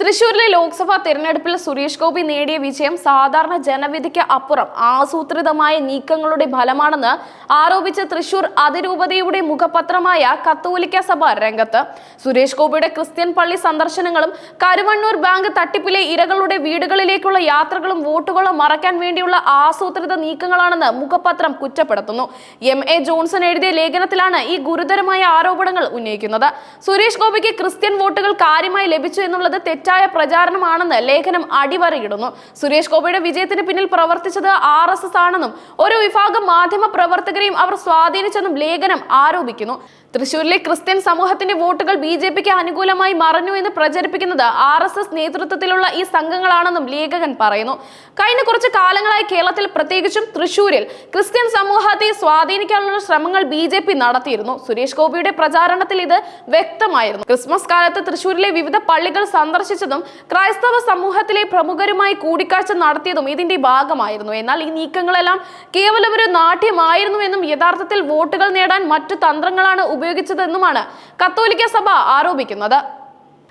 തൃശൂരിലെ ലോക്സഭാ തെരഞ്ഞെടുപ്പിൽ സുരേഷ് ഗോപി നേടിയ വിജയം സാധാരണ ജനവിധിക്ക് അപ്പുറം ആസൂത്രിതമായ നീക്കങ്ങളുടെ ഫലമാണെന്ന് ആരോപിച്ച് തൃശൂർ അതിരൂപതയുടെ മുഖപത്രമായ കത്തോലിക്ക സഭ രംഗത്ത്. സുരേഷ് ഗോപിയുടെ ക്രിസ്ത്യൻ പള്ളി സന്ദർശനങ്ങളും കരുവണ്ണൂർ ബാങ്ക് തട്ടിപ്പിലെ ഇരകളുടെ വീടുകളിലേക്കുള്ള യാത്രകളും വോട്ടുകളും മറയ്ക്കാൻ വേണ്ടിയുള്ള ആസൂത്രിത നീക്കങ്ങളാണെന്ന് മുഖപത്രം കുറ്റപ്പെടുത്തുന്നു. എം എ ജോൺസൺ എഴുതിയ ലേഖനത്തിലാണ് ഈ ഗുരുതരമായ ആരോപണങ്ങൾ ഉന്നയിക്കുന്നത്. സുരേഷ് ഗോപിക്ക് ക്രിസ്ത്യൻ വോട്ടുകൾ കാര്യമായി ലഭിച്ചു എന്നുള്ളത് തെറ്റായ പ്രചാരണമാണെന്ന് ലേഖനം അടിവരയിടുന്നു. സുരേഷ് ഗോപിയുടെ വിജയത്തിന് പിന്നിൽ പ്രവർത്തിച്ചത് ആർ എസ് എസ് ആണെന്നും ഒരു വിഭാഗം മാധ്യമ പ്രവർത്തകരെയും അവർ സ്വാധീനിച്ചെന്നും ലേഖനം ആരോപിക്കുന്നു. തൃശൂരിലെ ക്രിസ്ത്യൻ സമൂഹത്തിന്റെ വോട്ടുകൾ ബി ജെ പിക്ക് അനുകൂലമായി മറഞ്ഞു എന്ന് പ്രചരിപ്പിക്കുന്നത് ആർ എസ് എസ് നേതൃത്വത്തിലുള്ള ഈ സംഘങ്ങളാണെന്നും ലേഖകൻ പറയുന്നു. കഴിഞ്ഞ കുറച്ച് കാലങ്ങളായി കേരളത്തിൽ പ്രത്യേകിച്ചും തൃശൂരിൽ ക്രിസ്ത്യൻ സമൂഹത്തെ സ്വാധീനിക്കാനുള്ള ശ്രമങ്ങൾ ബി ജെ പി നടത്തിയിരുന്നു. സുരേഷ് ഗോപിയുടെ പ്രചാരണത്തിൽ ഇത് വ്യക്തമായിരുന്നു. ക്രിസ്മസ് കാലത്ത് തൃശൂരിലെ വിവിധ പള്ളികൾ സന്ദർശിച്ചതും ക്രൈസ്തവ സമൂഹത്തിലെ പ്രമുഖരുമായി കൂടിക്കാഴ്ച നടത്തിയതും ഇതിന്റെ ഭാഗമായിരുന്നു. എന്നാൽ ഈ നീക്കങ്ങളെല്ലാം കേവലം ഒരു നാട്യമായിരുന്നു എന്നും യഥാർത്ഥത്തിൽ വോട്ടുകൾ നേടാൻ മറ്റു തന്ത്രങ്ങളാണ് ഉപയോഗിച്ചതെന്നുമാണ് കത്തോലിക്ക സഭ ആരോപിക്കുന്നത്.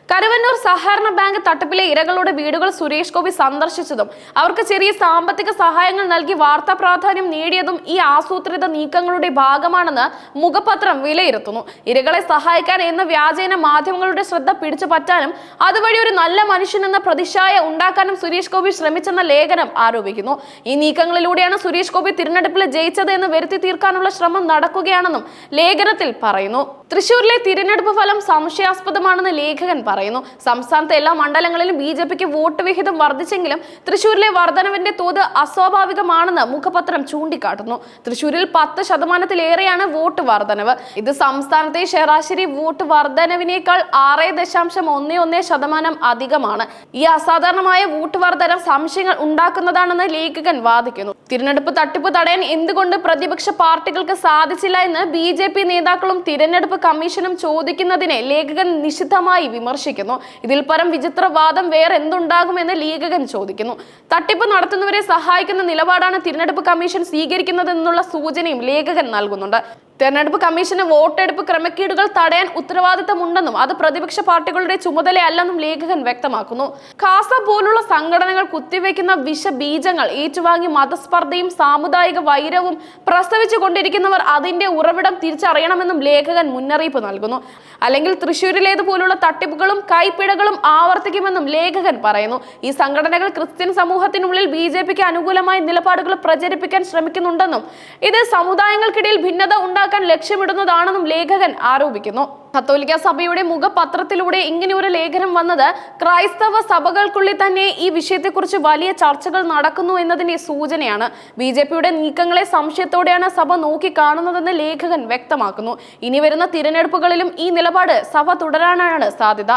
കരുവന്നൂർ സഹകരണ ബാങ്ക് തട്ടിപ്പിലെ ഇരകളുടെ വീടുകൾ സുരേഷ് ഗോപി സന്ദർശിച്ചതും അവർക്ക് ചെറിയ സാമ്പത്തിക സഹായങ്ങൾ നൽകി വാർത്താ പ്രാധാന്യം നേടിയതും ഈ ആസൂത്രിത നീക്കങ്ങളുടെ ഭാഗമാണെന്ന് മുഖപത്രം വിലയിരുത്തുന്നു. ഇരകളെ സഹായിക്കാൻ എന്ന വ്യാജേന മാധ്യമങ്ങളുടെ ശ്രദ്ധ പിടിച്ചു പറ്റാനും അതുവഴി ഒരു നല്ല മനുഷ്യനെന്ന പ്രതിച്ഛായ ഉണ്ടാക്കാനും സുരേഷ് ഗോപി ശ്രമിച്ചെന്ന ലേഖനം ആരോപിക്കുന്നു. ഈ നീക്കങ്ങളിലൂടെയാണ് സുരേഷ് ഗോപി തിരഞ്ഞെടുപ്പിൽ ജയിച്ചത് എന്ന് വരുത്തി തീർക്കാനുള്ള ശ്രമം നടക്കുകയാണെന്നും ലേഖനത്തിൽ പറയുന്നു. തൃശൂരിലെ തിരഞ്ഞെടുപ്പ് ഫലം സംശയാസ്പദമാണെന്ന് ലേഖകൻ പറയുന്നു. സംസ്ഥാനത്തെ എല്ലാ മണ്ഡലങ്ങളിലും ബി ജെ പിക്ക് വോട്ട് വിഹിതം വർദ്ധിച്ചെങ്കിലും തൃശൂരിലെ വർധനവിന്റെ തോത് അസ്വാഭാവികമാണെന്ന് മുഖപത്രം ചൂണ്ടിക്കാട്ടുന്നു. തൃശൂരിൽ പത്ത് ശതമാനത്തിലേറെയാണ് വോട്ട് വർധനവ്. ഇത് സംസ്ഥാനത്തെ ശരാശരി വോട്ട് വർധനവിനേക്കാൾ ആറ് ദശാംശം ഒന്ന് ഒന്ന് ശതമാനം അധികമാണ്. ഈ അസാധാരണമായ വോട്ട് വർധനം സംശയങ്ങൾ ഉണ്ടാക്കുന്നതാണെന്ന് ലേഖകൻ വാദിക്കുന്നു. തിരഞ്ഞെടുപ്പ് തട്ടിപ്പ് തടയാൻ എന്തുകൊണ്ട് പ്രതിപക്ഷ പാർട്ടികൾക്ക് സാധിച്ചില്ല എന്ന് ബി ജെ പി നേതാക്കളും തിരഞ്ഞെടുപ്പ് കമ്മീഷനും ചോദിക്കുന്നതിനെ ലേഖകൻ നിശിതമായി വിമർശിക്കുന്നു. ഇതിൽ പരം വിചിത്രവാദം വേറെ എന്തുണ്ടാകുമെന്ന് ലേഖകൻ ചോദിക്കുന്നു. തട്ടിപ്പ് നടത്തുന്നവരെ സഹായിക്കുന്ന നിലപാടാണ് തിരഞ്ഞെടുപ്പ് കമ്മീഷൻ സ്വീകരിക്കുന്നതെന്നുള്ള സൂചനയും ലേഖകൻ നൽകുന്നുണ്ട്. തെരഞ്ഞെടുപ്പ് കമ്മീഷന് വോട്ടെടുപ്പ് ക്രമക്കേടുകൾ തടയാൻ ഉത്തരവാദിത്തമുണ്ടെന്നും അത് പ്രതിപക്ഷ പാർട്ടികളുടെ ചുമതലയല്ലെന്നും ലേഖകൻ വ്യക്തമാക്കുന്നു. ഖാസ പോലുള്ള സംഘടനകൾ കുത്തിവെക്കുന്ന വിഷബീജങ്ങൾ ഏറ്റുവാങ്ങി മതസ്പർദ്ധയും സാമുദായിക വൈരവും പ്രസവിച്ചു കൊണ്ടിരിക്കുന്നവർ അതിന്റെ ഉറവിടം തിരിച്ചറിയണമെന്നും ലേഖകൻ മുന്നറിയിപ്പ് നൽകുന്നു. അല്ലെങ്കിൽ തൃശൂരിലേതുപോലുള്ള തട്ടിപ്പുകളും കൈപ്പിഴകളും ആവർത്തിക്കുമെന്നും ലേഖകൻ പറയുന്നു. ഈ സംഘടനകൾ ക്രിസ്ത്യൻ സമൂഹത്തിനുള്ളിൽ ബി ജെ പിക്ക് അനുകൂലമായ നിലപാടുകൾ പ്രചരിപ്പിക്കാൻ ശ്രമിക്കുന്നുണ്ടെന്നും ഇത് സമുദായങ്ങൾക്കിടയിൽ ഭിന്നത ഉണ്ടാക്കാൻ ലക്ഷ്യമിടുന്നതാണെന്നും ലേഖകൻ ആരോപിക്കുന്നു. കത്തോലിക്ക സഭയുടെ മുഖപത്രത്തിലൂടെ ഇങ്ങനെ ഒരു ലേഖനം വന്നത് ക്രൈസ്തവ സഭകൾക്കുള്ളിൽ തന്നെ ഈ വിഷയത്തെക്കുറിച്ച് വലിയ ചർച്ചകൾ നടക്കുന്നു എന്നതിന്റെ സൂചനയാണ്. ബി ജെ പിയുടെ നീക്കങ്ങളെ സംശയത്തോടെയാണ് സഭ നോക്കിക്കാണുന്നതെന്ന് ലേഖകൻ വ്യക്തമാക്കുന്നു. ഇനി വരുന്ന തിരഞ്ഞെടുപ്പുകളിലും ഈ നിലപാട് സഭ തുടരാനാണ് സാധ്യത.